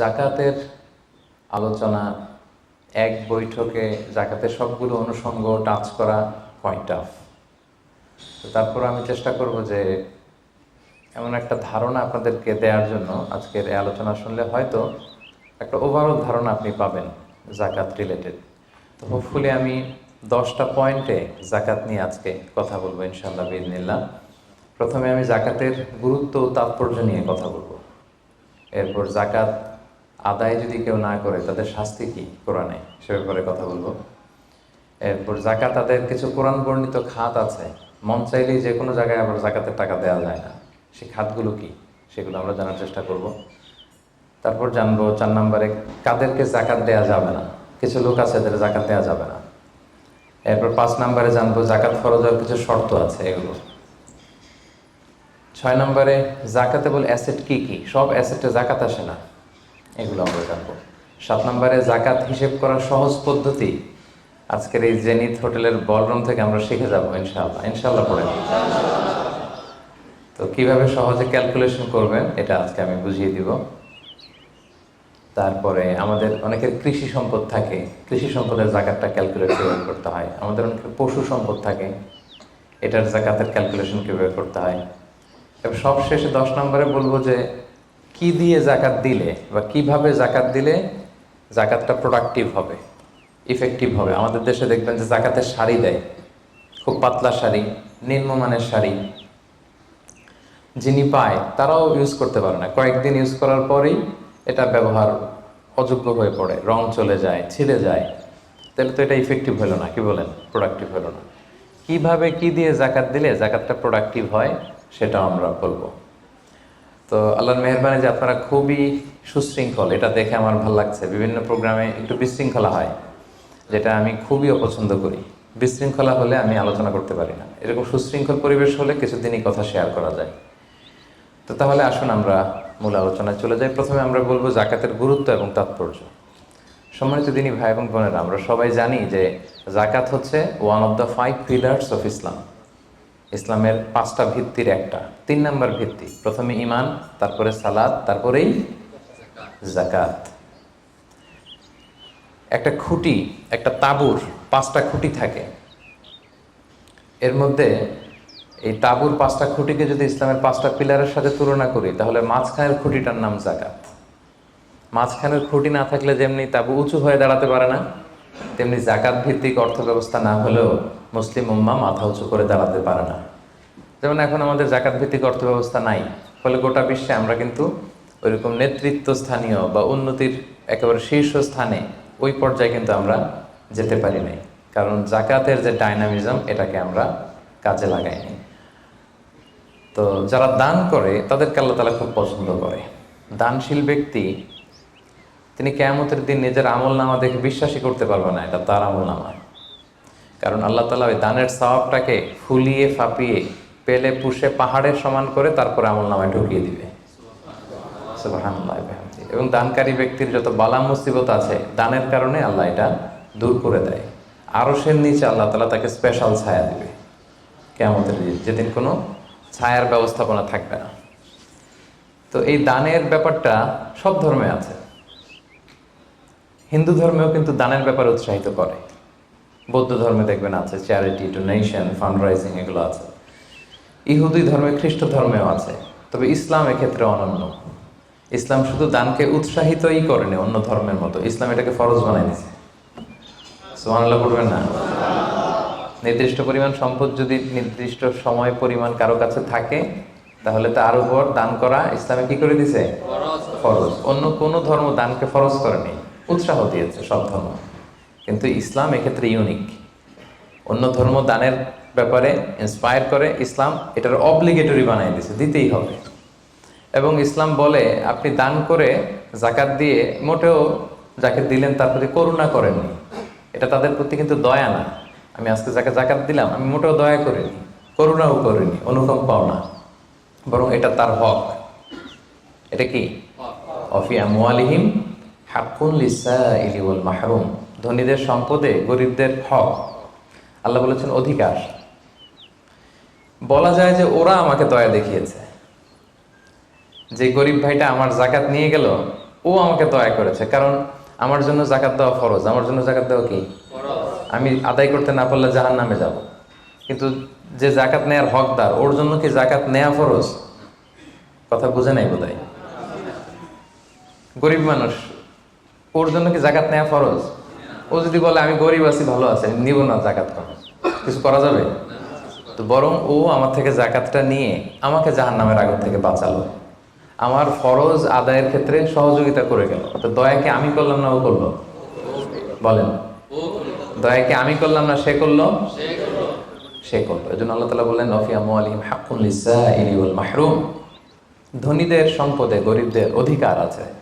জাকাতের আলোচনা, এক বৈঠকে জাকাতের সবগুলো অনুষঙ্গ টাচ করা কোয়াইট টাফ তো তারপর আমি চেষ্টা করব যে এমন একটা ধারণা আপনাদেরকে দেওয়ার জন্য আজকের এই আলোচনা শুনলে হয়তো একটা ওভারঅল ধারণা আপনি পাবেন জাকাত রিলেটেড তো হোপফুলি আমি দশটা পয়েন্টে জাকাত নিয়ে আজকে কথা বলব ইনশাল্লাহ বিদিনিল্লাহ প্রথমে আমি জাকাতের গুরুত্ব ও তাৎপর্য নিয়ে কথা বলব। এরপর জাকাত আদায় যদি কেউ না করে, তাদের শাস্তি কি কোরআনে? সে ব্যাপারে কথা বলব। এরপর জাকাত আদায়ের কিছু কোরআন বর্ণিত খাত আছে। মন চাইলেই যে কোনো জায়গায় আবার জাকাতের টাকা দেওয়া যায় না। সেই খাতগুলো কি? সেগুলো আমরা জানার চেষ্টা করব। তারপর জানব চার নম্বরে, কাদেরকে জাকাত দেওয়া যাবে না? কিছু লোক আছে যাদের জাকাত দেওয়া যাবে না। এরপর পাঁচ নম্বরে জানব জাকাত ফরজ হওয়ার কিছু শর্ত আছে এগুলো। ছয় নম্বরে জাকাতে বলে অ্যাসেট কি কি? সব অ্যাসেটে জাকাত আসে না। এগুলো আমরা জানব। সাত নম্বরে জাকাত হিসেব করার সহজ পদ্ধতি। আজকের এই জেনিথ হোটেলের বলরুম থেকে আমরা শিখে যাব ইনশাআল্লাহ। ইনশাআল্লাহ পড়ে তো কীভাবে সহজে ক্যালকুলেশন করবেন, এটা আজকে আমি বুঝিয়ে দিব। তারপরে আমাদের অনেকের কৃষি সম্পদ থাকে। কৃষি সম্পদের জাকাতটা ক্যালকুলেট কীভাবে করতে হয়? আমাদের অনেকের পশু সম্পদ থাকে। এটার জাকাতের ক্যালকুলেশন কীভাবে করতে হয়? এবার সবশেষে দশ নম্বরে বলব যে কি দিয়ে জাকাত দিলে বা কীভাবে জাকাত দিলে জাকাতটা প্রোডাক্টিভ হবে ইফেক্টিভ হবে? আমাদের দেশে দেখবেন যে জাকাতের শাড়ি দেয়, খুব পাতলা শাড়ি নিম্নমানের শাড়ি যিনি পায়, তারাও ইউজ করতে পারে না। কয়েকদিন ইউজ করার পরেই এটা ব্যবহার অযোগ্য হয়ে পড়ে, রং চলে যায়, ছিঁড়ে যায়। তাহলে তো এটা ইফেক্টিভ হলো না, কি বলেন? প্রোডাক্টিভ হলো না। কীভাবে কি দিয়ে জাকাত দিলে জাকাতটা প্রোডাক্টিভ হয়, সেটাও আমরা বলব। তো আল্লাহর মেহরবানি যে আপনারা খুবই সুশৃঙ্খল, এটা দেখে আমার ভালো লাগছে। বিভিন্ন প্রোগ্রামে একটু বিশৃঙ্খলা হয়, যেটা আমি খুবই অপছন্দ করি। বিশৃঙ্খলা হলে আমি আলোচনা করতে পারি না। এরকম সুশৃঙ্খল পরিবেশ হলে কিছুদিনই কথা শেয়ার করা যায়। তো তাহলে আসুন আমরা মূল আলোচনায় চলে যাই। প্রথমে আমরা বলব জাকাতের গুরুত্ব এবং তাৎপর্য। সম্মানিত দিনী ভাই এবং বোনেরা, আমরা সবাই জানি যে জাকাত হচ্ছে one of the five pillars of Islam ইসলামের পাঁচটা ভিত্তির একটা। তিন নম্বর ভিত্তি, প্রথমে ইমান তারপরে সালাদ তারপরেই জাকাত একটা খুঁটি, একটা তাবুর পাঁচটা খুঁটি থাকে। এর মধ্যে এই তাবুর পাঁচটা খুঁটিকে যদি ইসলামের পাঁচটা পিলারের সাথে তুলনা করি, তাহলে মাঝখানের খুঁটিটার নাম জাকাত মাঝখানের খুঁটি না থাকলে যেমনি তাবু উঁচু হয়ে দাঁড়াতে পারে না তেমনি জাকাত ভিত্তিক অর্থ ব্যবস্থা না হলেও মুসলিম উম্মা মাথা উঁচু করে দাঁড়াতে পারে না। যেমন এখন আমাদের জাকাত ভিত্তিক অর্থ ব্যবস্থা নাই, ফলে গোটা বিশ্বে আমরা কিন্তু ওইরকম নেতৃত্ব স্থানীয় বা উন্নতির একেবারে শীর্ষ স্থানে ওই পর্যায়ে কিন্তু আমরা যেতে পারি নাই। কারণ জাকাতের যে ডাইনামিজম, এটাকে আমরা কাজে লাগাইনি তো যারা দান করে, তাদেরকে আল্লাহ তালা খুব পছন্দ করে। দানশীল ব্যক্তি তিনি কেয়ামতের দিন নিজের আমল নামা দেখে বিশ্বাসই করতে পারবে না, এটা তার আমল নামা। কারণ আল্লাহ তালা ওই দানের সওয়াবটাকে ফুলিয়ে ফাপিয়ে পেলে পুষে পাহাড়ের সমান করে তারপরে আমল নামায় ঢুকিয়ে দিবে। এবং দানকারী ব্যক্তির যত বালা মুসিবত আছে, দানের কারণে আল্লাহ এটা দূর করে দেয়। আরশের নিচে আল্লাহ তালা তাকে স্পেশাল ছায়া দিবে। কেমতের দিন যেদিন কোনো ছায়ার ব্যবস্থাপনা থাকবে না। তো এই দানের ব্যাপারটা সব ধর্মে আছে। হিন্দু ধর্মেও কিন্তু দানের ব্যাপারে উৎসাহিত করে। বৌদ্ধ ধর্মে দেখবেন আছে চ্যারিটি ডোনেশন ফান্ড রাইজিং এগুলো আছে। ইহুদি ধর্মে খ্রিস্ট ধর্মেও আছে। তবে ইসলাম এক্ষেত্রে অনন্য। ইসলাম শুধু দানকে উৎসাহিতই করেনি অন্য ধর্মের মতো। ইসলাম এটাকে ফরজ বানাই দিয়েছে সুবহানাল্লাহ পড়বেন না? নির্দিষ্ট পরিমাণ সম্পদ যদি নির্দিষ্ট সময় পরিমাণ কারও কাছে থাকে তাহলে তার উপর দান করা ইসলামে কি করে দিছে? ফরজ। অন্য কোনো ধর্ম দানকে ফরজ করেনি। উৎসাহ দিয়েছে সব ধর্ম। কিন্তু ইসলাম এক্ষেত্রে ইউনিক অন্য ধর্ম দানের ব্যাপারে ইন্সপায়ার করে ইসলাম এটার অব্লিগেটরি বানিয়ে দিয়েছে দিতেই হবে। এবং ইসলাম বলে আপনি দান করে জাকাত দিয়ে মোটেও যাকে দিলেন তার প্রতি করুণা করেননি। এটা তাদের প্রতি কিন্তু দয়া না। আমি আজকে যাকে জাকাত দিলাম আমি মোটেও দয়া করিনি করুণাও করিনি অনুকম্পাও না। বরং এটা তার হক। এটা কি? অফি আমওয়ালিহিম লিসাইলি ওয়াল মাহরুম, ধনীদের সম্পদে গরিবদের হক। আল্লাহ বলেছেন, অধিকার। বলা যায় যে ওরা আমাকে দয়া দেখিয়েছে। যে গরিব ভাইটা আমার জাকাত নিয়ে গেল, ও আমাকে দয়া করেছে। কারণ আমার জন্য জাকাত দেওয়া ফরজ, আমার জন্য জাকাত দেওয়া কি? আমি আদায় করতে না পারলে জাহান নামে যাব। কিন্তু যে জাকাত নেয়ার হকদার, ওর জন্য কি জাকাত নেয়া ফরজ? কথা বুঝে নাই বোধহয়। গরিব মানুষ ওর জন্য কি জাকাত নেওয়া ফরজ? ও যদি বলে, আমি গরিব আছি, ভালো আছে নিব না জাকাত করা কিছু করা যাবে? তো বরং ও আমার থেকে জাকাতটা নিয়ে আমাকে জাহান নামের আগুন থেকে বাঁচালো। আমার ফরজ আদায়ের ক্ষেত্রে সহযোগিতা করে গেল। তো দয়াকে আমি করলাম না ও করল? বলেন। দয়াকে আমি করলাম না, সে করল? সে করল। এই জন্য আল্লাহ তালা বললেন নফিয়া মোয়ালিম হাকুল ইসা ইলিউল মাহরুম। ধনীদের সম্পদে গরিবদের অধিকার আছে।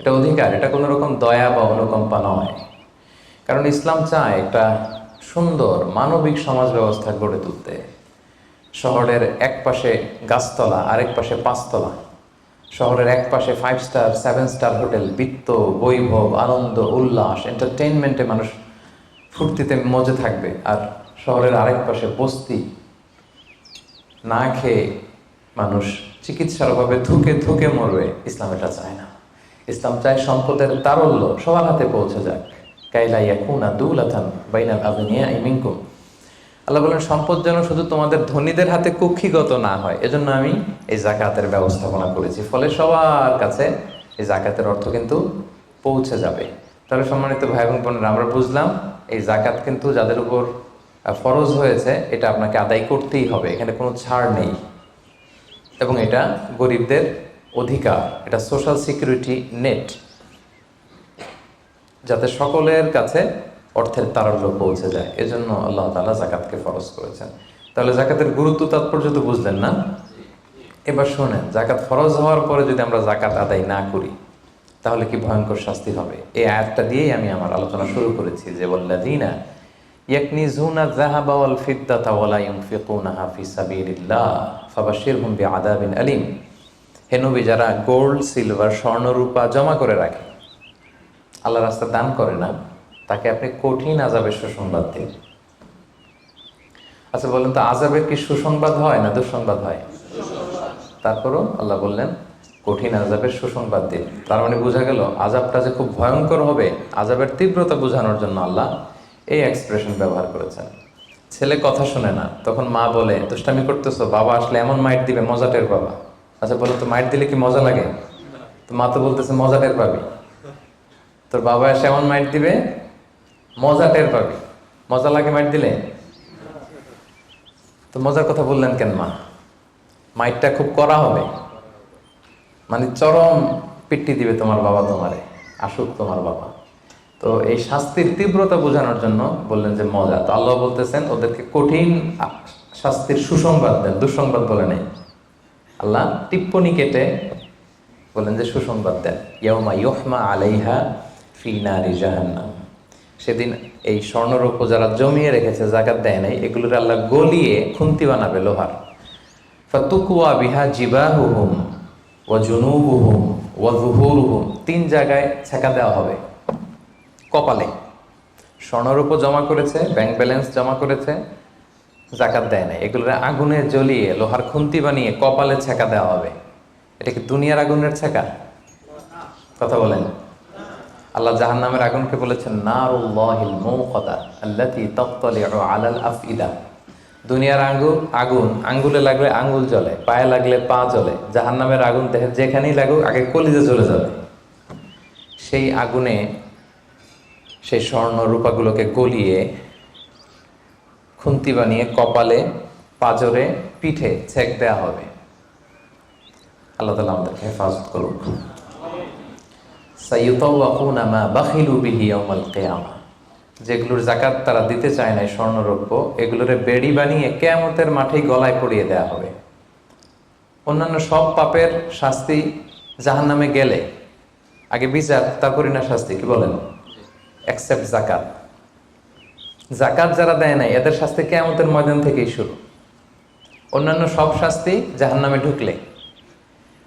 এটা অধিকার, এটা কোনো রকম দয়া বা অনুকম্পা নয়। কারণ ইসলাম চায় একটা সুন্দর মানবিক সমাজ ব্যবস্থা গড়ে তুলতে। শহরের এক পাশে গাছতলা, আরেক পাশে পাঁচতলা। শহরের এক পাশে five star seven star hotel, বৃত্ত, বৈভব, আনন্দ, উল্লাস এন্টারটেইনমেন্টে মানুষ ফুর্তিতে মজে থাকবে। আর শহরের আরেক পাশে বস্তি। না খেয়ে মানুষ চিকিৎসার অভাবে ধুকে ধুকে মরবে, ইসলাম এটা চায় না। ইসলাম চায় সম্পদের তারল্য সবার হাতে পৌঁছে যাক। কাইলা ইয়াকুনা দুলাথান বাইনাল আবনিয়া ইমিনকুম আল্লাহ বলেন, সম্পদ যেন শুধু তোমাদের ধনীদের হাতে কুক্ষিগত না হয়, এজন্য আমি এই জাকাতের ব্যবস্থাপনা করেছি। ফলে সবার কাছে এই জাকাতের অর্থ কিন্তু পৌঁছে যাবে। তাহলে সম্মানিত ভাই এবং বোনেরা, আমরা বুঝলাম এই জাকাত কিন্তু যাদের উপর ফরজ হয়েছে, এটা আপনাকে আদায় করতেই হবে। এখানে কোনো ছাড় নেই। এবং এটা গরিবদের অধিকার, এটা সোশ্যাল সিকিউরিটি নেট যাতে সকলের কাছে অর্থের তারল্য পৌঁছে যায়। এজন্য আল্লাহ তাআলা জাকাতকে ফরজ করেছেন। তাহলে জাকাতের গুরুত্ব তাৎপর্য তো বুঝলেন না? এবার শোনেন, জাকাত ফরজ হওয়ার পরে যদি আমরা জাকাত আদায় না করি, তাহলে কি ভয়ঙ্কর শাস্তি হবে? এই আয়াতটা দিয়েই আমি আমার আলোচনা শুরু করেছি যে বল্লাদিনা ইয়াকনিজুনা যাহাবা ওয়াল ফিদ্দাতা ওয়ালা ইউনফিকুনাহা ফি সাবিলিল্লাহ ফাবাশশিরহুম বিআযাবিন আলিম। হে নবী যারা গোল্ড, সিলভার স্বর্ণ রূপা জমা করে রাখে। আল্লাহ রাস্তা দান করে না, তাকে আপনি কঠিন আজাবের সুসংবাদ দিন। আচ্ছা বলেন তো আজাবের কি সুসংবাদ হয় না দুঃসংবাদ হয়? তারপরও আল্লাহ বললেন, কঠিন আজাবের সুসংবাদ দিন। তার মানে বোঝা গেল আজাবটা যে খুব ভয়ঙ্কর হবে আজাবের তীব্রতা বোঝানোর জন্য আল্লাহ এই এক্সপ্রেশন ব্যবহার করেছেন। ছেলে কথা শুনে না, তখন মা বলে, দুষ্টামি করতেছো, বাবা আসলে এমন মাইট দিবে মজাটের বাবা আচ্ছা বলো, তো মাইট দিলে কি মজা লাগে? তো মা তো বলতেছে, মজা টের পাবি। তোর বাবা এসে এমন মাইট দিবে, মজা টের পাবি। মজা লাগে মাইট দিলে? তো মজার কথা বললেন কেন মা? মাইটটা খুব করা হবে। মানে চরম পিট্টি দিবে তোমার বাবা তোমারে, আসুক তোমার বাবা। তো এই শাস্তির তীব্রতা বোঝানোর জন্য বললেন যে মজা। তো আল্লাহ বলতেছেন, ওদেরকে কঠিন শাস্তির সুসংবাদ দেন, দুঃসংবাদ বলে নেই। আল্লাহ টিপ্পনি কেটে বলেন যে, সুসংবাদ দেন। ইয়াউমা ইউহমা আলাইহা ফি নারি জাহান্নাম। সেদিন এই স্বর্ণরূপ যারা জমিয়ে রেখেছে, জাকাত দেয় নাই, এগুলোর আল্লাহ গলিয়ে খুন্তি বানাবে লোহার। ফাতুকুয়া বিহা জিবাহুহুম ওয়া জুনুবুহুম ওয়া যুহুরুহুম। তিন জায়গায় ছেঁকা দেওয়া হবে। কপালে। স্বর্ণরূপ জমা করেছে, ব্যাংক ব্যালেন্স জমা করেছে জাকাত দেয় না এগুলোর আগুনে জ্বলিয়ে, লোহার খুন্তি বানিয়ে কপালে ছেঁকা দেওয়া হবে। এটা কি দুনিয়ার আগুনের ছেঁকা? কথা বলেন। আল্লাহ জাহান্নামের আগুনকে বলেছেন, নারুল্লাহিল মৌকদা আল্লাতি তাত্তালিউ আলাল আফইদা। দুনিয়ার আঙ্গুল, আগুন, আঙ্গুলে লাগলে আঙ্গুল জ্বলে, পায়ে লাগলে পা জ্বলে, জাহান্নামের আগুন দেহে যেখানেই লাগুক, আগে কলিজে চলে যাবে। সেই আগুনে সেই স্বর্ণ রূপাগুলোকে গলিয়ে খুন্তি বানিয়ে কপালে, পাজরে, পিঠে ছেক দেয়া হবে। আল্লাহ তালা আমাদেরকে হেফাজত করুক যেগুলোর জাকাত তারা দিতে চায় না স্বর্ণরৌপ্য, এগুলোরে বেড়ি বানিয়ে কেয়ামতের মাঠেই গলায় পড়িয়ে দেয়া হবে। অন্যান্য সব পাপের শাস্তি জাহান্নামে গেলে। আগে বিচার তারপরই না শাস্তি, কি বলেন? অ্যাকসেপ্ট জাকাত জাকাত যারা দেয় নাই, এদের শাস্তি কেয়ামতের ময়দান থেকেই শুরু। অন্যান্য সব শাস্তি জাহান্নামে ঢুকলে।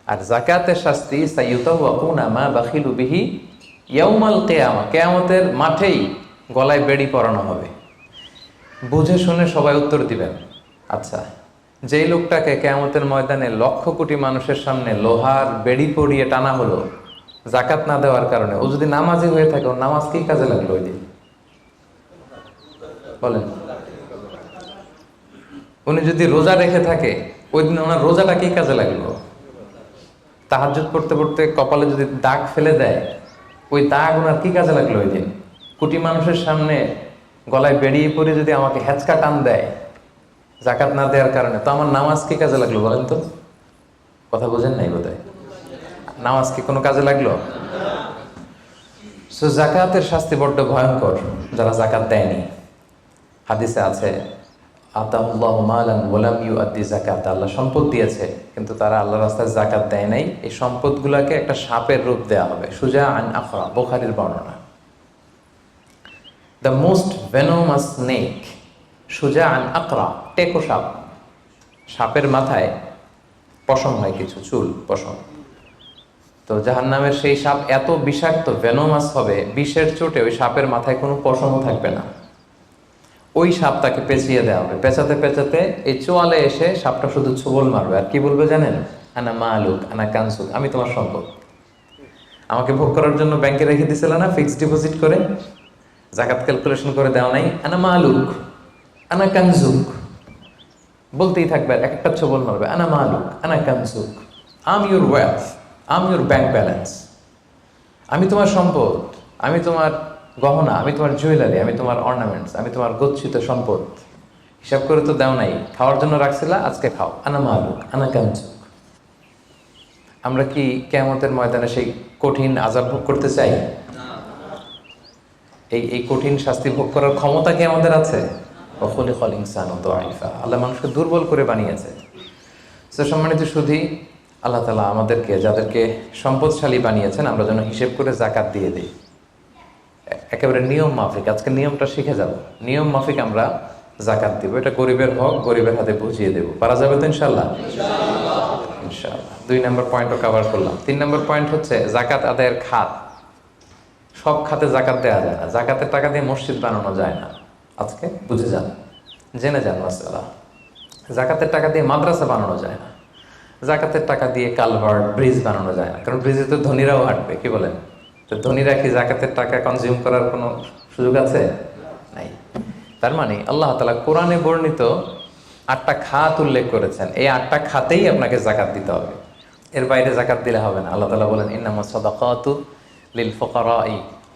আর জাকাতের শাস্তি মা বাখিলু বিহি ইয়াউমাল কিয়ামা, কিয়ামতের মাঠেই গলায় বেড়ি পরানো হবে। বুঝে শুনে সবাই উত্তর দিবেন। আচ্ছা যেই লোকটাকে কেয়ামতের ময়দানে লক্ষ কোটি মানুষের সামনে লোহার বেড়ি পরিয়ে টানা হলো জাকাত না দেওয়ার কারণে, ও যদি নামাজি হয়ে থাকে, ওর নামাজ কি কাজে লাগল ওই দিন? বলেন। উনি যদি রোজা রেখে থাকে, ওই দিন ওনার রোজাটা কি কাজে লাগল? তাহাজ্জুদ পড়তে পড়তে কপালে যদি দাগ ফেলে দেয়, ওই দাগ ওনার কি কাজে লাগল ওই দিন? কোটি মানুষের সামনে গলায় বেরিয়ে পড়ে যদি আমাকে হেঁচকা টান দেয় জাকাত না দেওয়ার কারণে, তো আমার নামাজ কি কাজে লাগল বলেন তো? কথা বোঝেন নাই বোধহয়? নামাজ কি কোনো কাজে লাগল? সো জাকাতের শাস্তি বড্ড ভয়ঙ্কর, যারা জাকাত দেয়নি। হাদিসে আছে আতাহুল্লাহ মালান ওয়ালাম ইউ আদি জাকাত আল্লাহ সম্পদ দিয়েছে, কিন্তু তারা আল্লাহ রাস্তায় জাকাত দেয় নাই। এই সম্পদগুলোকে একটা সাপের রূপ দেওয়া হবে। সুজা আন আখরা, বোখারির বর্ণনা। দ্য মোস্ট ভেনোমাস স্নেক সুজা আন আকরা টেকো সাপ। সাপের মাথায় পশম হয় কিছু, চুল, পশম। তো জাহান্নামের সেই সাপ এত বিষাক্ত, ভেনোমাস হবে, বিষের চোটে ওই সাপের মাথায় কোনো পশমও থাকবে না। ওই সাপ তাকে পেঁচিয়ে দেওয়া হবে। পেঁচাতে পেঁচাতে এই চোয়ালে এসে সাপটা শুধু ছোবল মারবে। আর কি বলবে জানেন? আনা মালুক, আনা কানসুক, আমি তোমার সম্পদ। আমাকে ভোগ করার জন্য ব্যাংকে রেখে দিছিল না? ফিক্সড ডিপোজিট করে? জাকাত ক্যালকুলেশন করে দেওয়া নাই? আনা মালুক, আনা কানজুক বলতেই থাকবে আর এক একটা ছোবল মারবে। আনা মালুক, আনা কানজুক am your wealth am your bank balance আমি তোমার সম্পদ, আমি তোমার গহনা, আমি তোমার জুয়েলারি, আমি তোমার অর্নামেন্টস আমি তোমার গচ্ছিত সম্পদ। হিসাব করে তো দাও নাই, খাওয়ার জন্য রাখছিলা, আজকে খাও। আনা মালুক, আনা কানজুক আমরা কি কেমতের ময়দানে সেই কঠিন আজাব ভোগ করতে চাই? এই এই কঠিন শাস্তি ভোগ করার ক্ষমতা কি আমাদের আছে? অখলি আল্লাহ মানুষকে দুর্বল করে বানিয়েছে। সে সম্মানিত শুধু আল্লাহ তালা আমাদেরকে, যাদেরকে সম্পদশালী বানিয়েছেন, আমরা যেন হিসেব করে জাকাত দিয়ে দিই। একেবারে নিয়ম মাফিক। আজকে নিয়মটা শিখে যাব। নিয়ম মাফিক আমরা জাকাত দিব। এটা গরিবের হক গরিবের হাতে বুঝিয়ে দেবো। পারা যাবে তো ইনশাল্লাহ ইনশাআল্লাহ। দুই নম্বর পয়েন্টও কভার করলাম। তিন নম্বর পয়েন্ট হচ্ছে জাকাত আদায়ের খাত। সব খাতে জাকাত দেওয়া যায় না। জাকাতের টাকা দিয়ে মসজিদ বানানো যায় না। আজকে বুঝে যান। জেনে যান মাসালা। জাকাতের টাকা দিয়ে মাদ্রাসা বানানো যায় না। জাকাতের টাকা দিয়ে কালভার্ট ব্রিজ বানানো যায় না। কারণ ব্রিজে তো ধনীরাও হাঁটবে কি বলেন? তো ধনীরা কি জাকাতের টাকা কনজিউম করার কোনো সুযোগ আছে? নাই। তার মানে আল্লাহ তালা কোরআনে বর্ণিত আটটা খাত উল্লেখ করেছেন। এই আটটা খাতেই আপনাকে জাকাত দিতে হবে। এর বাইরে জাকাত দিলে হবে না। আল্লাহ তালা বলেন ইন্নামা সদাকাতু লিল ফকরাই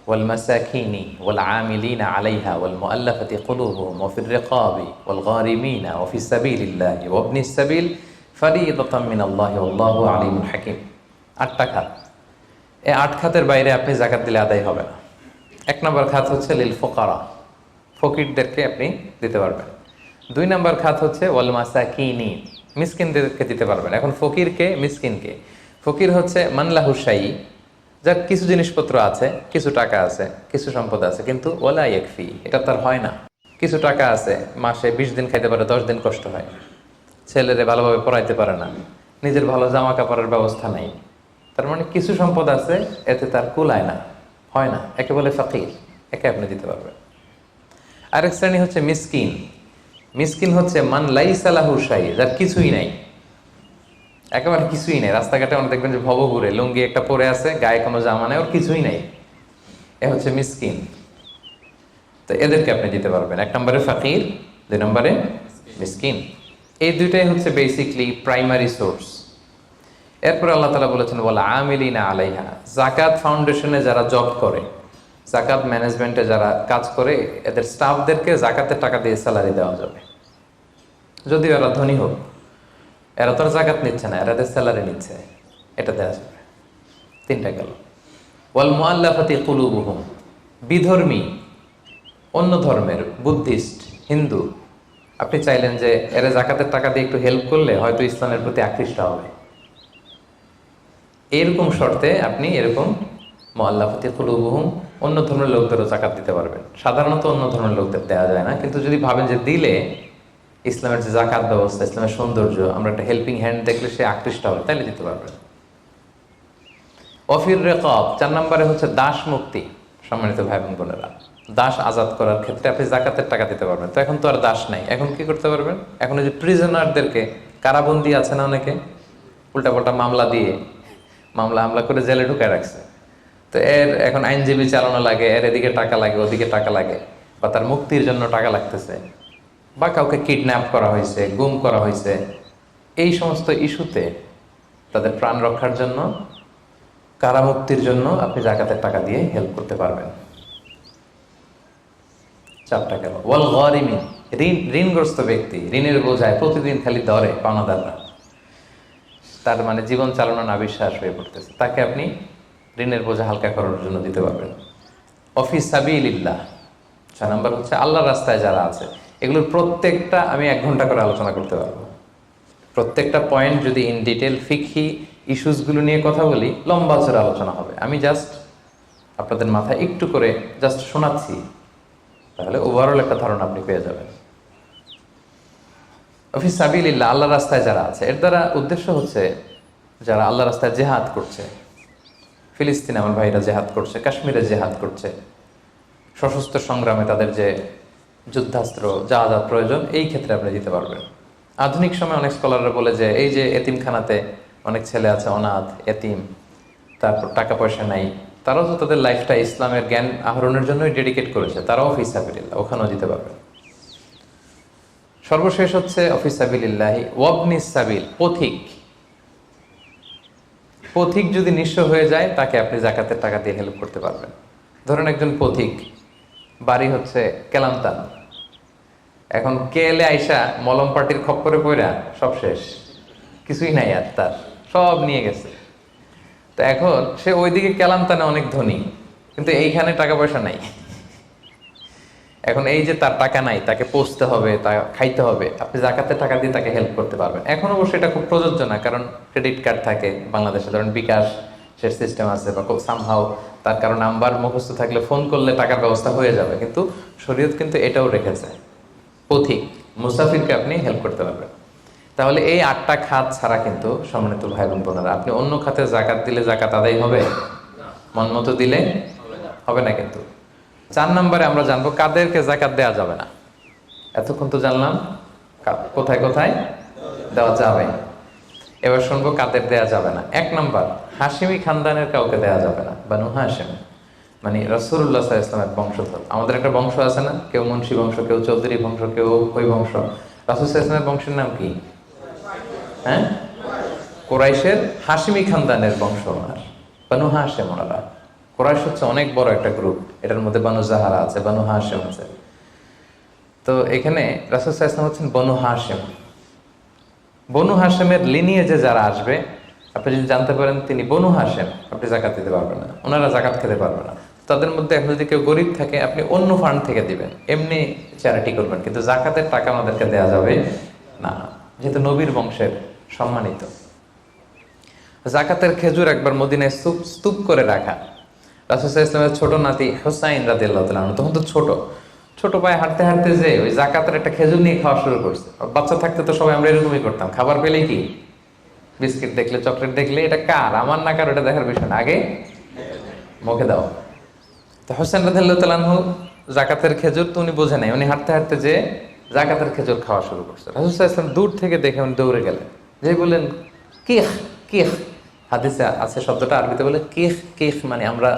ওয়াল মাসাকিনি ওয়াল আমিলিনা আলাইহা ওয়াল মুআল্লাফাতি কুলুবুহুম ওয়া ফির রিকাবি ওয়াল গারিমিনা ওয়া ফিস সাবিলিল্লাহি ওয়া ইবনিস সাবিল ফারিদাতাম মিনাল্লাহি ওয়াল্লাহু আলিমুল হাকিম। আটটা খাত। এই আট খাতের বাইরে আপনি জাকাত দিলে আদায় হবে না। এক নম্বর খাত হচ্ছে লিল ফোকারা। ফকিরদেরকে আপনি দিতে পারবেন। দুই নম্বর খাত হচ্ছে ওয়াল মাসাকিনি, মিসকিনদেরকে দিতে পারবেন। এখন ফকিরকে মিসকিনকে ফকির হচ্ছে মানলাহু শাহী যার কিছু জিনিসপত্র আছে, কিছু টাকা আছে, কিছু সম্পদ আছে, কিন্তু ওলা একফি এটা তার হয় না। কিছু টাকা আছে, মাসে বিশ দিন খাইতে পারে, দশ দিন কষ্ট হয়। ছেলেরে ভালোভাবে পড়াইতে পারে না। নিজের ভালো জামা কাপড়ের ব্যবস্থা নাই। তার মানে কিছু সম্পদ আছে, এতে তার কুলায় না, হয় না, একে বলে ফকির, একে আপনি দিতে পারবেন। আরেক শ্রেণি হচ্ছে মিসকিন। মিসকিন হচ্ছে মান লাই সালাহু শাহী যার কিছুই নাই। একেবারে কিছুই নেই, রাস্তাঘাটে অনেক দেখবেন যে ভব ঘুরে লুঙ্গি একটা পরে আছে, গায়ে কোনো জামা নেই, ওর কিছুই নেই। এ হচ্ছে মিসকিন। তো এদেরকে আপনি দিতে পারবেন। এক নম্বরে ফাকির, দুই নম্বরে মিসকিন। এই দুইটাই হচ্ছে বেসিকলি প্রাইমারি সোর্স এরপর আল্লাহ তালা বলেছেন বলা আমিলিনা আলাইহা। জাকাত ফাউন্ডেশনে যারা জব করে জাকাত ম্যানেজমেন্টে যারা কাজ করে, এদের স্টাফদেরকে জাকাতের টাকা দিয়ে স্যালারি দেওয়া যাবে। যদিও এরা ধনী হোক, এরা তো আর জাকাত নিচ্ছে না, এরা স্যালারি নিচ্ছে, এটা দেওয়া যাবে। তিনটা গেল। ওয়াল মুআল্লাফাতি কুলুবুহুম। বিধর্মী, অন্য ধর্মের, বুদ্ধিস্ট, হিন্দু, আপনি চাইলেন যে এরা জাকাতের টাকা দিয়ে একটু হেল্প করলে হয়তো ইসলামের প্রতি আকৃষ্ট হবে। এরকম শর্তে আপনি এরকম মোয়াল্লাফতি কুলুবুহুম অন্য ধর্মের লোকদেরও জাকাত দিতে পারবেন। সাধারণত অন্য ধর্মের লোকদের দেওয়া যায় না, কিন্তু যদি ভাবেন যে দিলে ইসলামের যে জাকাত ব্যবস্থা, ইসলামের সৌন্দর্য, আমরা একটা হেল্পিং হ্যান্ড দেখলে সে আকৃষ্ট হবে তাহলে দিতে পারবেন। অফির রেকব, চার নম্বরে হচ্ছে দাস মুক্তি, সম্মানিত ভাই বোন বোনেরা। দাস আজাদ করার ক্ষেত্রে আপনি জাকাতের টাকা দিতে পারবেন। তো এখন তো আর দাস নাই, এখন কি করতে পারবেন? এখন ওই যে প্রিজনারদেরকে কারাবন্দি আছে না অনেকে? উল্টা উল্টাপাল্টা মামলা দিয়ে মামলা হামলা করে জেলে ঢুকায় রাখছে। তো এর এখন আইনজীবী চালানো লাগে, এর এদিকে টাকা লাগে, ওদিকে টাকা লাগে বা তার মুক্তির জন্য টাকা লাগতেছে বা কাউকে কিডন্যাপ করা হয়েছে, গুম করা হয়েছে, এই সমস্ত ইস্যুতে তাদের প্রাণ রক্ষার জন্য, কারামুক্তির জন্য আপনি জাকাতের টাকা দিয়ে হেল্প করতে পারবেন। চারটা গেল ওয়াল ঋণ, ঋণগ্রস্ত ব্যক্তি, ঋণের বোঝায় প্রতিদিন খালি ধরে পাওনাদাররা। তার মানে জীবন চালানো না বিশ্বাস হয়ে পড়তেছে। তাকে আপনি ঋণের বোঝা হালকা করার জন্য দিতে পারবেন। অফিস সাবিলিল্লাহ। ছয় নম্বর হচ্ছে আল্লাহর রাস্তায় যারা আছে, এগুলোর প্রত্যেকটা আমি এক ঘণ্টা করে আলোচনা করতে পারব। প্রত্যেকটা পয়েন্ট যদি ইন ডিটেল ফিকহি ইস্যুসগুলো নিয়ে কথা বলি, লম্বা চড়ে আলোচনা হবে। আমি জাস্ট আপনাদের মাথায় একটু করে জাস্ট শোনাচ্ছি। তাহলে ওভারঅল একটা ধারণা আপনি পেয়ে যাবেন। অফিস সাবিলিল্লাহ আল্লাহ রাস্তায় যারা আছে, এর দ্বারা উদ্দেশ্য হচ্ছে যারা আল্লাহ রাস্তায় জেহাদ করছে। ফিলিস্তিনে আমার ভাইরা জেহাদ করছে, কাশ্মীরে জেহাদ করছে। সশস্ত্র সংগ্রামে তাদের যে যুদ্ধাস্ত্র যা যা প্রয়োজন, এই ক্ষেত্রে আপনি দিতে পারবেন। আধুনিক সময় অনেক স্কলাররা বলে যে, এই যে এতিমখানাতে অনেক ছেলে আছে, অনাথ, এতিম, তারপর টাকা পয়সা নাই, তারাও তো তাদের লাইফটা ইসলামের জ্ঞান আহরণের জন্যই ডেডিকেট করেছে, তারাও অফিস সাবিল্লাহ ওখানেও দিতে পারবেন। সর্বশেষ হচ্ছে অফিস সাবিল্লাহি ওয়াবনিস সাবিল, পথিক। পথিক যদি নিঃস্ব হয়ে যায়, তাকে আপনি জাকাতের টাকা দিয়ে হেল্প করতে পারবেন। ধরেন একজন পথিক, বাড়ি হচ্ছে কেলামতান। এখন কেলে আইসা মলম পাটির খপ্পরে পড়া সব শেষ। কিছুই নাই আর তার, সব নিয়ে গেছে। তো এখন সে ওইদিকে কেলান্তানে অনেক ধনী, কিন্তু এইখানে টাকা পয়সা নাই। এখন এই যে তার টাকা নাই, তাকে পোষতে হবে, তা খাইতে হবে, আপনি জাকাতের টাকা দিয়ে তাকে হেল্প করতে পারবেন। এখন অবশ্য এটা খুব প্রযোজ্য না, কারণ ক্রেডিট কার্ড থাকে বাংলাদেশে, ধরেন বিকাশ সে সিস্টেম আছে বা খুব সামহাও তার কারণ নাম্বার মুখস্থ থাকলে ফোন করলে টাকার ব্যবস্থা হয়ে যাবে, কিন্তু শরীয়ত কিন্তু এটাও রেখেছে। পথিক, মুসাফিরকে আপনি হেল্প করতে পারবেন। তাহলে এই আটটা খাত ছাড়া কিন্তু সম্মানিত ভাই বোন বোনেরা, আপনি অন্য খাতে জাকাত দিলে জাকাত আদায় হবে? মন মতো দিলে হবে না কিন্তু। চার নম্বরে আমরা জানব কাদেরকে জাকাত দেওয়া যাবে না। এতক্ষণ তো জানলাম কোথায় কোথায় দেওয়া যাবে। এবার শুনব কাদের দেওয়া যাবে না। এক নম্বর হাসিমি খানদানের কাউকে দেওয়া যাবে না। বানু হাসিম মানে রসুল্লাহ ইসলামের বংশধর। আমাদের একটা বংশ আছে না? কেউ মুন্সী বংশ, কেউ চৌধুরী বংশ, কেউ ওই বংশ। রাসুল ইসলামের বংশের নাম কি? হ্যাঁ? কোরাইশের হাসিমি খানদানের বংশ ওনার। বানু হাসেম ওনারা। কোরাইশ হচ্ছে অনেক বড় একটা গ্রুপ এটার মধ্যে বানু জাহারা আছে, বানু হাসেম আছে। তো এখানে রাসুল ইসলাম হচ্ছেন বনু হাসেম বনু হাসেমের লিনিয়েজে যারা আসবে, আপনি যদি জানতে পারেন, তিনি বনু হাসেম আপনি জাকাত দিতে পারবেন না। ওনারা জাকাত খেতে পারবে না। তাদের মধ্যে এখন যদি কেউ গরিব থাকে, আপনি অন্য ফান্ড থেকে দিবেন। এমনি চ্যারিটি করবেন, কিন্তু জাকাতের টাকা আমাদেরকে দেওয়া যাবে না। যেহেতু নবীর বংশের সম্মানিত। জাকাতের খেজুর একবার মদিনায় স্তূপ স্তূপ করে রাখা। রাসুসাহ ইসলামের ছোট নাতি হোসাইন রাদিল্লাহ তখন তো ছোট। ছোট পায়ে হাঁটতে হাঁটতে যে ওই জাকাতের একটা খেজুর নিয়ে খাওয়া শুরু করছে। বাচ্চা থাকতে তো সবাই আমরা এরকমই করতাম। খাবার পেলেই কি? বিস্কিট দেখলে, চকলেট দেখলে, এটা কার? আমার না কার, ওটা দেখার বিষয় না। আগে মুখে দাও। তো হোসেন রাদিল্লাহ জাকাতের খেজুর তো উনি বোঝে নাই। উনি হাঁটতে হাঁটতে যে জাকাতের খেজুর খাওয়া শুরু করছে। রাসুসাহ ইসলাম দূর থেকে দেখে উনি দৌড়ে গেলেন। যে বললেন, কিহ কিহ হাদিসে আছে শব্দটা আরবিতে বলে কিহ কিহ মানে আমরা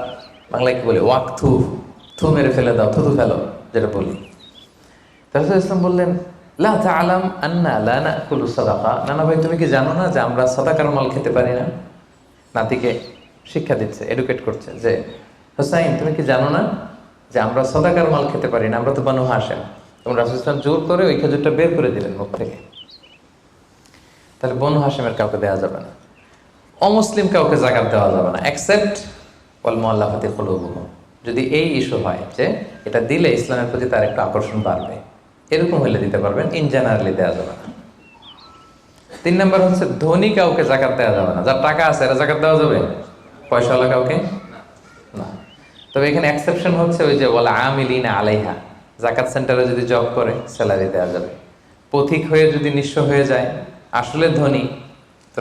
বাংলায় কি বলি? ওয়াক, থু থু মেরে ফেলে দাও থুতু ফেলো, যেটা বলি। রাসুল ইসলাম বললেন, লা তাআলাম আন্না লা নাকুলু সাদাকা। নানা ভাই, তুমি কি জানো না যে আমরা সদাকার মাল খেতে পারি না? নাতিকে শিক্ষা দিচ্ছে এডুকেট করছে যে, হোসাইন, তুমি কি জানো না যে আমরা সদাকার মাল খেতে পারি না? আমরা তো বানু হাসেম তখন রাসুল ইসলাম জোর করে ওই খেজুরটা বের করে দিলেন মুখ থেকে। তাহলে বনু হাসেমের কাউকে দেওয়া যাবে না। অমুসলিম কাউকে জাকাত দেওয়া যাবে না অ্যাকসেপ্ট ওয়াল মোয়াল্লাফাতি কলুবুহুম। যদি এই ইস্যু হয় যে এটা দিলে ইসলামের প্রতি তার একটু আকর্ষণ বাড়বে, এরকম হলে দিতে পারবেন ইন জেনারেলি দেওয়া যাবে না। তিন নম্বর হচ্ছে ধনী কাউকে জাকাত দেওয়া যাবে না, যার টাকা আছে এরা জাকাত দেওয়া যাবে? পয়সাওয়ালা কাউকে? না। তবে এখানে এক্সেপশন হচ্ছে ওই যে বলে আমিলিনা আলাইহা, জাকাত সেন্টারে যদি জব করে স্যালারি দেওয়া যাবে। পথিক হয়ে যদি নিঃস্ব হয়ে যায়, আসলে ধনী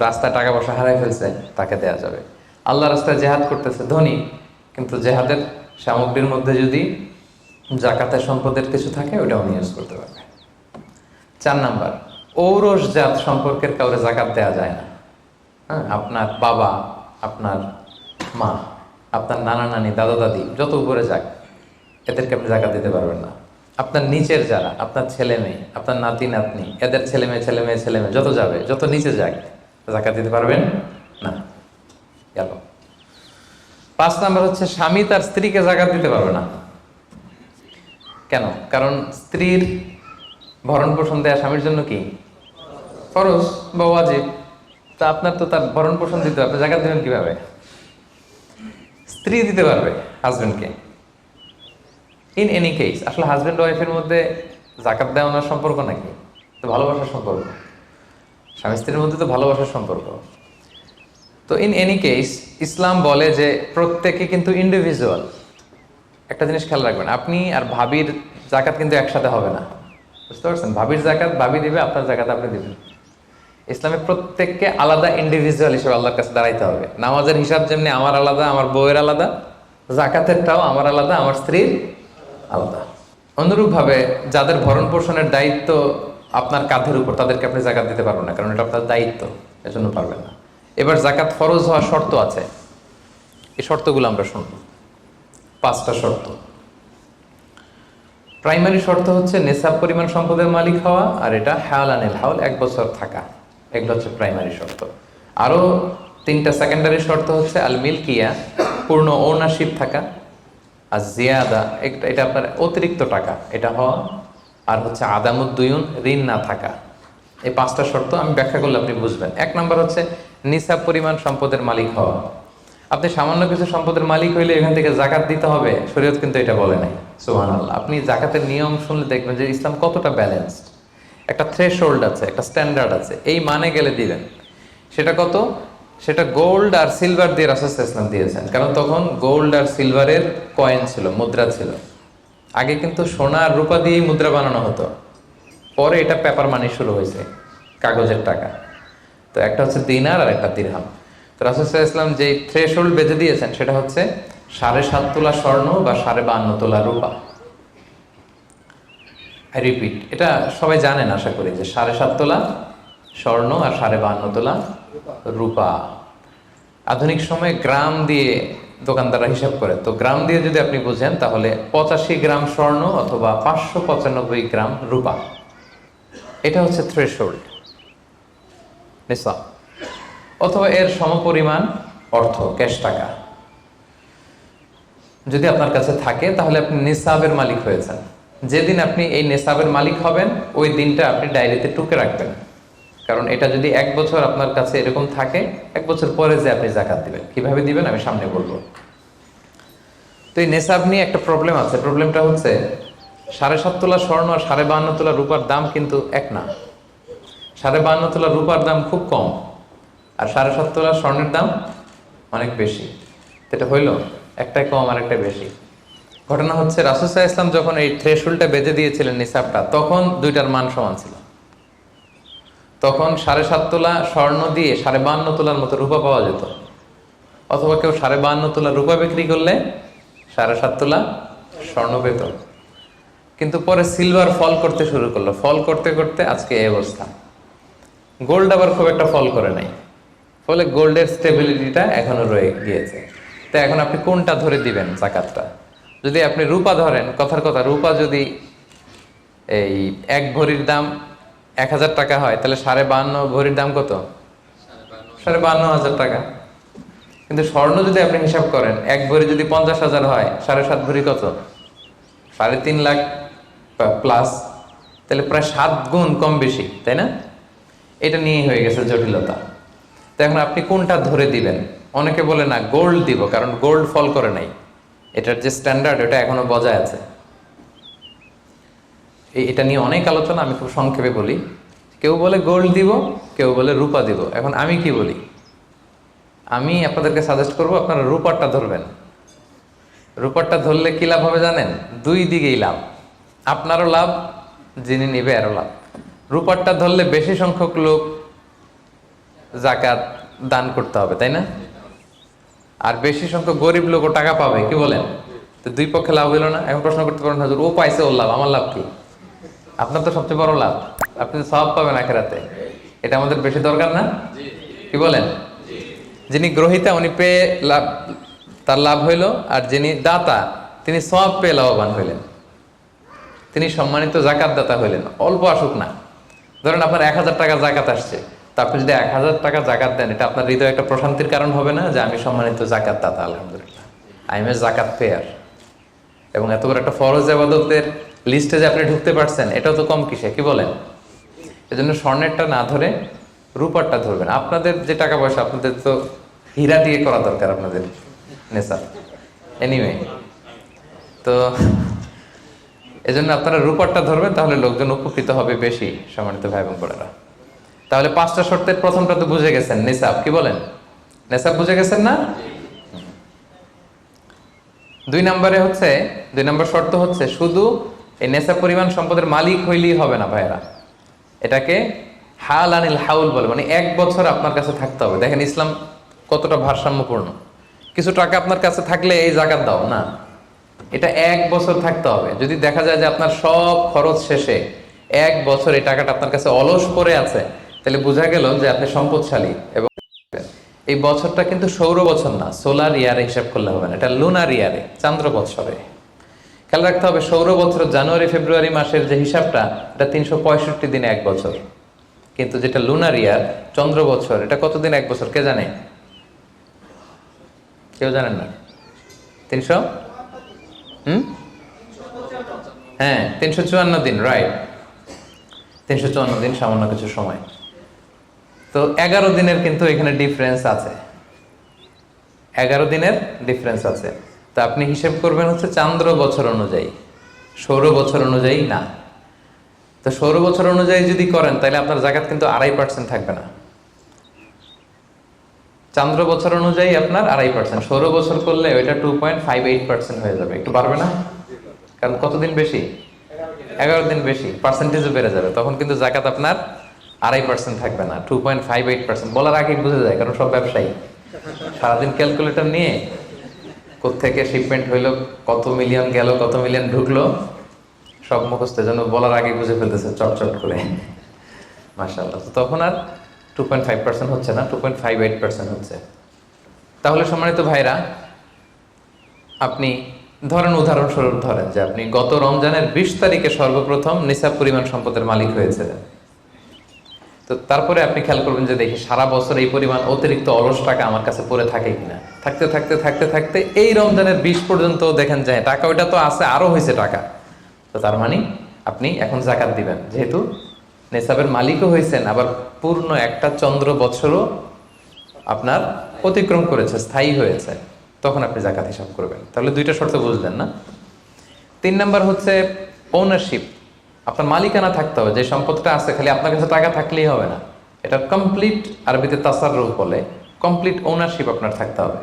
রাস্তায় টাকা পয়সা হারাই ফেলছে, তাকে দেওয়া যাবে। আল্লাহ রাস্তায় জেহাদ করতেছে, ধনী। কিন্তু জেহাদের সামগ্রীর মধ্যে যদি জাকাতের সম্পদের কিছু থাকে ওটা উনি ইউজ করতে পারবে। চার নাম্বার, ঔরস জাত সম্পর্কের কাউরে জাকাত দেওয়া যায় না। হ্যাঁ আপনার বাবা, আপনার মা, আপনার নানা নানি, দাদা দাদি, যত উপরে যাক, এদেরকে আপনি জাকাত দিতে পারবেন না। আপনার নিচের যারা, আপনার ছেলে মেয়ে, আপনার নাতি নাতনি, এদের ছেলে মেয়ে ছেলে মেয়ে ছেলে মেয়ে, যত যাবে, যত নিচে যাক জাকাত দিতে পারবেন? না। গেল। পাঁচ নাম্বার হচ্ছে, স্বামী তার স্ত্রীকে জাকাত দিতে পারবে না। কেন? কারণ স্ত্রীর ভরণ পোষণ দেয়া স্বামীর জন্য কি? ফরজ বা ওয়াজিব। তা আপনার তো তার ভরণ পোষণ দিতে হবে। জাকাত দেবেন কীভাবে? স্ত্রী দিতে পারবে হাজবেন্ডকে। ইন এনি কেস আসলে হাজব্যান্ড ওয়াইফের মধ্যে জাকাত দেওয়ানোর সম্পর্ক নাকি? তো ভালোবাসার সম্পর্ক। স্বামী স্ত্রীর মধ্যে তো ভালোবাসার সম্পর্ক। তো ইন এনি কেস ইসলাম বলে যে প্রত্যেকে কিন্তু ইন্ডিভিজুয়াল একটা জিনিস খেয়াল রাখবেন, আপনি আর ভাবির জাকাত কিন্তু একসাথে হবে না। বুঝতে পারছেন? ভাবির জাকাত ভাবি দিবে, আপনার জাকাত আপনি দিবেন। ইসলামে প্রত্যেককে আলাদা ইন্ডিভিজুয়াল হিসেবে আল্লাহর কাছে দাঁড়াইতে হবে। নামাজের হিসাব যেমনি আমার আলাদা, আমার বউয়ের আলাদা, জাকাতেরটাও আমার আলাদা, আমার স্ত্রীর আলাদা। অনুরূপভাবে যাদের ভরণ পোষণের দায়িত্ব আপনার কাঁধের উপর তাদেরকে আপনি জাকাত দিতে পারবেন না, কারণ এটা আপনার দায়িত্ব, এজন্য পারবেন না। এবার জাকাত ফরজ হওয়ার শর্ত আছে। এই শর্তগুলো আমরা শুনব। পাঁচটা শর্ত। প্রাইমারি শর্ত হচ্ছে নেশাব পরিমাণ সম্পদের মালিক হওয়া, আর এটা হায়াল আনিল হাউল এক বছর থাকা। এগুলো হচ্ছে প্রাইমারি শর্ত। আরও তিনটা সেকেন্ডারি শর্ত হচ্ছে আল মিল্কিয়া, পূর্ণ ওনারশিপ থাকা, আর জিয়াদা এটা আপনার অতিরিক্ত টাকা। এটা হওয়া আর হচ্ছে আদামুদ্দুয়ুন ঋণ না থাকা। এই পাঁচটা শর্ত আমি ব্যাখ্যা করলে আপনি বুঝবেন। এক নম্বর হচ্ছে নিসাব পরিমাণ সম্পদের মালিক হওয়া। আপনি সামান্য কিছু সম্পদের মালিক হইলে এখান থেকে জাকাত দিতে হবে, শরীয়ত কিন্তু এটা বলে নাই। সোহান আল্লাহ আপনি জাকাতের নিয়ম শুনলে দেখবেন যে ইসলাম কতটা ব্যালেন্সড একটা থ্রেশ আছে, একটা স্ট্যান্ডার্ড আছে, এই মানে গেলে দিবেন। সেটা কত? সেটা গোল্ড আর সিলভার দিয়ে রাসুল ইসলাম দিয়েছেন। কারণ তখন গোল্ড আর সিলভারের কয়েন ছিল, মুদ্রা ছিল। আগে কিন্তু সোনা আর রূপা দিয়েই মুদ্রা বানানো হতো। পরে এটা পেপার মানি শুরু হয়েছে, কাগজের টাকা। তো একটা হচ্ছে দিনার আর একটা দিরহাম। তো রাসুল ইসলাম যে থ্রেশ হোল্ড বেঁধে দিয়েছেন, সেটা হচ্ছে সাড়ে সাত তোলা স্বর্ণ বা সাড়ে বান্ন তোলা রূপা। আই রিপিট এটা সবাই জানেন আশা করি যে সাড়ে সাত তোলা স্বর্ণ আর সাড়ে বান্ন তোলা রূপা। আধুনিক সময়ে গ্রাম দিয়ে দোকানদাররা হিসাব করে। তো গ্রাম দিয়ে যদি আপনি বুঝেন, তাহলে পঁচাশি গ্রাম স্বর্ণ অথবা পাঁচশো পঁচানব্বই গ্রাম রূপা। এটা হচ্ছে থ্রেশ হোল্ড নিসাব অথবা এর সমপরিমাণ অর্থ, ক্যাশ টাকা। যদি আপনার কাছে থাকে, তাহলে আপনি নিসাবের মালিক হয়েছেন যেদিন আপনি এই নেশাবের মালিক হবেন, ওই দিনটা আপনি ডায়েরিতে টুকে রাখবেন। কারণ এটা যদি এক বছর আপনার কাছে এরকম থাকে, এক বছর পরে যে আপনি জাকাত দিবেন। কীভাবে দিবেন আমি সামনে বলব। তো এই নেশাব নিয়ে একটা প্রবলেম আছে। প্রবলেমটা হচ্ছে, সাড়ে সাত তোলা স্বর্ণ আর সাড়ে বাহান্ন তোলা রূপার দাম কিন্তু এক না। সাড়ে বাহান্ন তোলা রূপার দাম খুব কম, আর সাড়ে সাত তোলা স্বর্ণের দাম অনেক বেশি। এটা হইল একটাই কম আর একটা বেশি। ঘটনা হচ্ছে রাসুসাহ ইসলাম যখন এই থ্রেশুলটা বেঁধে দিয়েছিলেন নিসাবটা তখন দুইটার মান সমান ছিল। তখন সাড়ে সাত তোলা স্বর্ণ দিয়ে সাড়ে বান্ন তোলার মতো রূপা পাওয়া যেত। অথবা কেউ সাড়ে বান্ন তোলা রূপা বিক্রি করলে সাড়ে সাত তোলা স্বর্ণ পেত। কিন্তু পরে সিলভার ফল করতে শুরু করল। ফল করতে করতে আজকে এই অবস্থা। গোল্ড আবার খুব একটা ফল করে নাই। ফলে গোল্ডের স্টেবিলিটিটা এখনও রয়ে গিয়েছে। তো এখন আপনি কোনটা ধরে দিবেন জাকাতটা? যদি আপনি রূপা ধরেন, কথার কথা, রূপা যদি এই এক ভরির দাম এক হাজার টাকা হয়, তাহলে সাড়ে বান্ন ভরির দাম কত? সাড়ে বান্ন হাজার টাকা। কিন্তু স্বর্ণ যদি আপনি হিসাব করেন, এক ভরি যদি পঞ্চাশ হাজার হয়, সাড়ে সাত ভরি কত? সাড়ে তিন লাখ প্লাস তাহলে প্রায় সাত গুণ কম বেশি, তাই না? এটা নিয়ে হয়ে গেছে জটিলতা। তো এখন আপনি কোনটা ধরে দিবেন? অনেকে বলে না গোল্ড দিব, কারণ গোল্ড ফল করে নাই। এটার যে স্ট্যান্ডার্ড এটা এখনও বজায় আছে। এটা নিয়ে অনেক আলোচনা আমি খুব সংক্ষেপে বলি। কেউ বলে গোল্ড দিব, কেউ বলে রূপা দিব। এখন আমি কি বলি? আমি আপনাদেরকে সাজেস্ট করব, আপনারা রূপারটা ধরবেন। রূপারটা ধরলে কি লাভ হবে জানেন? দুই দিকেই লাভ। আপনারও লাভ, যিনি নিবে আরও লাভ। রূপারটা ধরলে বেশি সংখ্যক লোক জাকাত দান করতে হবে, তাই না? আর বেশি সংখ্যক গরিব লোকও টাকা পাবে, কি বলেন? তো দুই পক্ষে লাভ হইল না। এখন প্রশ্ন করতে পারেন, হাজুর, ও পাইছে ওর লাভ, আমার লাভ কি? আপনার তো সবচেয়ে বড় লাভ। আপনি সব পাবেন আখেরাতে। এটা আমাদের বেশি দরকার না? কি বলেন? যিনি গ্রহিতা উনি পেয়ে লাভ তার লাভ হইল আর যিনি দাতা তিনি সব পেয়ে লাভবান হইলেন। তিনি সম্মানিত জাকাত দাতা হইলেন। অল্প আসুক না। ধরেন আপনার এক হাজার টাকা জাকাত আসছে। তা আপনি যদি এক হাজার টাকা জাকাত দেন এটা আপনার হৃদয় একটা প্রশান্তির কারণ হবে না? যে আমি সম্মানিত জাকাত দাতা আলহামদুলিল্লাহ। আই এম এ জাকাত পেয়ার। এবং এত বড় একটা ফরজ আবাদতের লিস্টে যে আপনি ঢুকতে পারছেন, এটাও তো কম কিসে, কি বলেন? এজন্য স্বর্ণেরটা না ধরে রূপারটা ধরবেন। আপনাদের যে টাকা পয়সা, আপনাদের তো হীরা দিয়ে করা দরকার আপনাদের, নেশা। এনিওয়ে তো এজন্য আপনারা রূপারটা ধরবেন, তাহলে লোকজন উপকৃত হবে বেশি, সম্মানিত ভাই বোন বোনেরা। তাহলে পাঁচটা শর্তের প্রথমটা তো বুঝে গেছেন, নেশাব, কি বলেন? নেশাব বুঝে গেছেন না? দুই নম্বরে হচ্ছে, দুই নম্বর শর্ত হচ্ছে শুধু এই নেশা পরিমাণ সম্পদের মালিক হইলেই হবে না ভাইরা এটাকে হাল আনিল হাউল বলে মানে এক বছর আপনার কাছে থাকতে হবে। দেখেন ইসলাম কতটা ভারসাম্যপূর্ণ। কিছু টাকা আপনার কাছে থাকলে এই জাকাত দাও, না। এটা এক বছর থাকতে হবে। যদি দেখা যায় যে আপনার সব খরচ শেষে এক বছর এই টাকাটা আপনার কাছে অলস পড়ে আছে, তাহলে বোঝা গেল যে আপনি সম্পদশালী এবং এই বছরটা কিন্তু সৌর বছর না, সোলার ইয়ারে হিসাব করলে হবে না। এটা লুনার ইয়ারে, চান্দ্র বছরে খেয়াল রাখতে হবে, সৌর বছর জানুয়ারি, ফেব্রুয়ারি মাসের যে হিসাবটা, এটা তিনশো পঁয়ষট্টি দিনে এক বছর। কিন্তু যেটা লুনার ইয়ার চন্দ্র বছর, এটা কতদিন এক বছর, কে জানে? কেউ জানেন না? তিনশো? হুম? হ্যাঁ তিনশো চুয়ান্ন দিন রাইট তিনশো চুয়ান্ন দিন সামান্য কিছু সময়। তো এগারো দিনের কিন্তু এখানে ডিফারেন্স আছে। এগারো দিনের ডিফারেন্স আছে। তো আপনি হিসেব করবেন হচ্ছে চান্দ্র বছর অনুযায়ী। সৌর বছর অনুযায়ী না। তো সৌর বছর অনুযায়ী যদি করেন, তাহলে আপনার জাকাত কিন্তু আড়াই পার্সেন্ট থাকবে না। চান্দ্র বছর অনুযায়ী আপনার আড়াই পার্সেন্ট সৌর বছর করলে ওইটা two point five eight percent হয়ে যাবে। একটু পারবে না? কারণ কতদিন বেশি? এগারো দিন বেশি। পার্সেন্টেজও বেড়ে যাবে। তখন কিন্তু জাকাত আপনার আড়াই পার্সেন্ট থাকবে না। Two point five eight percent বলার আগেই বুঝে যায়, কারণ সব ব্যবসায়ী। সারাদিন ক্যালকুলেটর নিয়ে কোত্থেকে শিপমেন্ট হইল, কত মিলিয়ন গেল, কত মিলিয়ন ঢুকলো, সব মুখস্থ যেন বলার আগে বুঝে ফেলতেছে, চটচট করে। মাসাল্লাহ তো তখন আর টু পয়েন্ট ফাইভ পার্সেন্ট হচ্ছে না two point five eight percent হচ্ছে। তাহলে সম্মানিত ভাইরা, আপনি ধরেন উদাহরণস্বরূপ ধরেন যে আপনি গত রমজানের বিশ তারিখে সর্বপ্রথম নিসাব পরিমাণ সম্পদের মালিক হয়েছিলেন। তো তারপরে আপনি খেয়াল করবেন যে দেখি সারা বছর এই পরিমাণ অতিরিক্ত অলস টাকা আমার কাছে পড়ে থাকে কিনা। থাকতে থাকতে থাকতে থাকতে এই রমজানের বিশ পর্যন্ত দেখেন যায়, টাকা ওইটা তো আছে আরও হয়েছে টাকা। তো তার মানে আপনি এখন জাকাত দিবেন। যেহেতু নেশাবের মালিকও হয়েছেন, আবার পূর্ণ একটা চন্দ্র বছরও আপনার অতিক্রম করেছে, স্থায়ী হয়েছে, তখন আপনি জাকাত হিসাব করবেন। তাহলে দুইটা শর্ত বুঝলেন না? তিন নাম্বার হচ্ছে ওনারশিপ আপনার মালিকানা থাকতে হবে, যে সম্পদটা আছে, খালি আপনার কাছে টাকা থাকলেই হবে না। এটা কমপ্লিট আরবিতে তাসাররুফ বলে কমপ্লিট ওনারশিপ আপনার থাকতে হবে।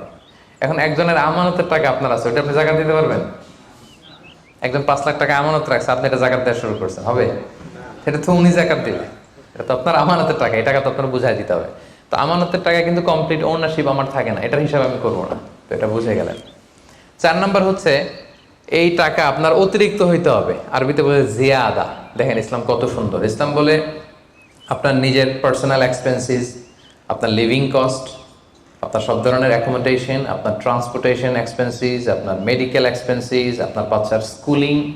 এখন একজনের আমানতের টাকা আপনার আছে ওটা আপনি জাকাত দিতে পারবেন? একজন পাঁচ লাখ টাকা আমানত রাখছে, আপনি এটা জাকাত দেওয়া শুরু করছেন, হবে? সেটা তো উনি জাকাত দিবে, এটা তো আপনার আমানতের টাকা, এই টাকা তো আপনার বুঝাই দিতে হবে। তো আমানতের টাকা কিন্তু কমপ্লিট ওনারশিপ আমার থাকে না, এটার হিসাবে আমি করব না। তো এটা বুঝে গেলেন। চার নাম্বার হচ্ছে এই টাকা আপনার অতিরিক্ত হইতে হবে। আরবিতে বলে জিয়াদা। দেখেন ইসলাম কত সুন্দর। ইসলাম বলে আপনার নিজের পার্সোনাল এক্সপেন্সিস আপনার লিভিং কস্ট আপনার সব ধরনের অ্যাকোমোডেশন আপনার ট্রান্সপোর্টেশন এক্সপেন্সিস আপনার মেডিকেল এক্সপেন্সিস আপনার বাচ্চার স্কুলিং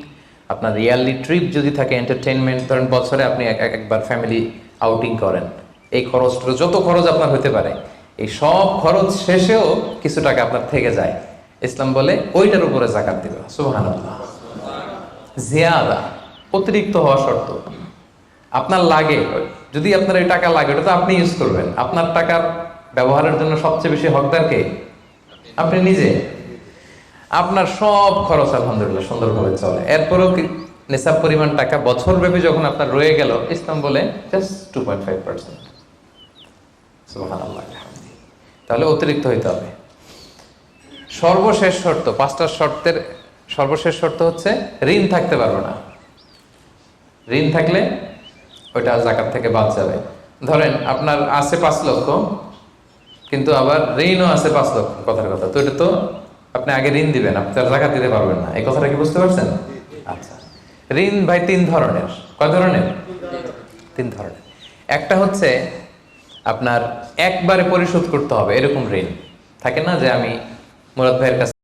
আপনার ইয়ারলি ট্রিপ যদি থাকে এন্টারটেনমেন্ট ধরেন বছরে আপনি এক, এক- একবার ফ্যামিলি আউটিং করেন। এই খরচটা যত খরচ আপনার হতে পারে, এই সব খরচ শেষেও কিছু টাকা আপনার থেকে যায়। ইসলাম বলে ওইটার উপরে জাকাত দিবে। সুবহানাল্লাহ। জিয়াদা, অতিরিক্ত হওয়া শর্ত। আপনার লাগে, যদি আপনার এই টাকা লাগে, ওটা তো আপনি ইউজ করবেন। আপনার টাকার ব্যবহারের জন্য সবচেয়ে বেশি হকদার কে? আপনি নিজে। আপনার সব খরচ আলহামদুলিল্লাহ সুন্দরভাবে চলে। এরপরেও নেশাব পরিমাণ টাকা বছর ব্যাপী যখন আপনার রয়ে গেল, ইসলাম বলে just two point five percent তাহলে অতিরিক্ত হইতে হবে। সর্বশেষ শর্ত, পাঁচটা শর্তের সর্বশেষ শর্ত হচ্ছে ঋণ থাকতে পারবে না। ঋণ থাকলে ওইটা জাকাত থেকে বাদ যাবে। ধরেন আপনার আছে পাঁচ লক্ষ, কিন্তু আবার ঋণও আছে পাঁচ লক্ষ, কথার কথা। তো এটা তো আপনি আগে ঋণ দিবেন, আপনি তার জাকাত দিতে পারবেন না। এই কথাটা কি বুঝতে পারছেন? আচ্ছা। ঋণ ভাই তিন ধরনের। কয় ধরনের? তিন ধরনের। একটা হচ্ছে আপনার একবারে পরিশোধ করতে হবে, এরকম ঋণ। থাকে না যে আমি মুরাদ ভাইয়ের কাছে